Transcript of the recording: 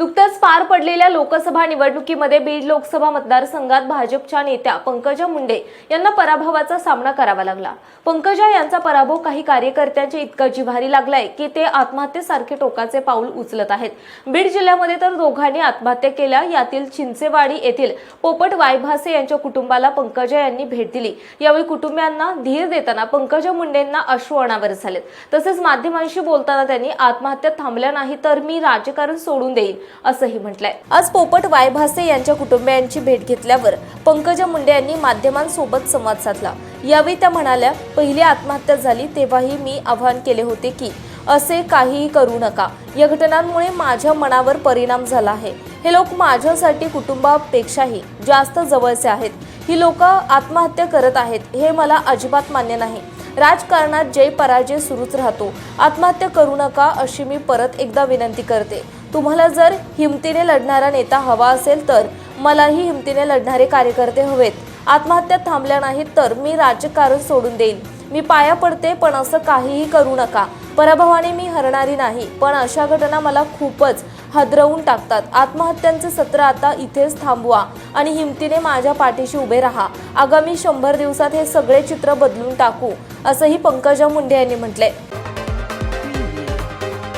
नुकत्याच पार पडलेल्या लोकसभा निवडणुकीमध्ये बीड लोकसभा मतदारसंघात भाजपच्या नेत्या पंकजा मुंडे यांना पराभवाचा सामना करावा लागला. पंकजा यांचा पराभव काही कार्यकर्त्यांच्या इतका जिव्हारी लागलाय की ते आत्महत्येसारखे टोकाचे पाऊल उचलत आहेत. बीड जिल्ह्यामध्ये तर दोघांनी आत्महत्या केल्या. यातील चिंचेवाडी येथील पोपट वायभासे यांच्या कुटुंबाला पंकजा यांनी भेट दिली. यावेळी कुटुंबियांना धीर देताना पंकजा मुंडेंना अश्रू अनावर झालेत. तसेच माध्यमांशी बोलताना त्यांनी आत्महत्या थांबल्या नाही तर मी राजकारण सोडून देईन. असंही म्हटलंय. आज पोपट वायभासे यांच्या कुटुंबियांची भेट घेतल्यावर पंकजा मुंडे यांनी माध्यमांसोबत संवाद साधला. यावेळी त्या म्हणाल्या पहिली आत्महत्या झाली तेव्हाही मी आवाहन केले होते की असे काहीही करू नका. या घटनांमुळे माझ्या मनावर परिणाम झाला आहे. हे लोक माझ्यासाठी कुटुंबापेक्षाही जास्त जवळचे आहेत. ही लोक आत्महत्या करत आहेत हे मला अजिबात मान्य नाही. राजकारणात जय पराजय सुरूच राहतो आत्महत्या करू नका अशी मी परत एकदा विनंती करते. तुम्हाला जर हिमतीने लढणारा नेता हवा असेल तर मलाही हिमतीने लढणारे कार्यकर्ते हवेत. आत्महत्या थांबल्या नाहीत तर मी राजकारण सोडून देईन. मी पाया पडते पण असं काहीही करू नका. पराभवाने मी हरणारी नाही पण अशा घटना मला खूपच हादरवून टाकतात. आत्महत्यांचे सत्र आता इथेच थांबवा आणि हिमतीने माझ्या पाठीशी उभे राहा. आगामी शंभर दिवसात हे सगळे चित्र बदलून टाकू असंही पंकजा मुंडे यांनी म्हटलंय.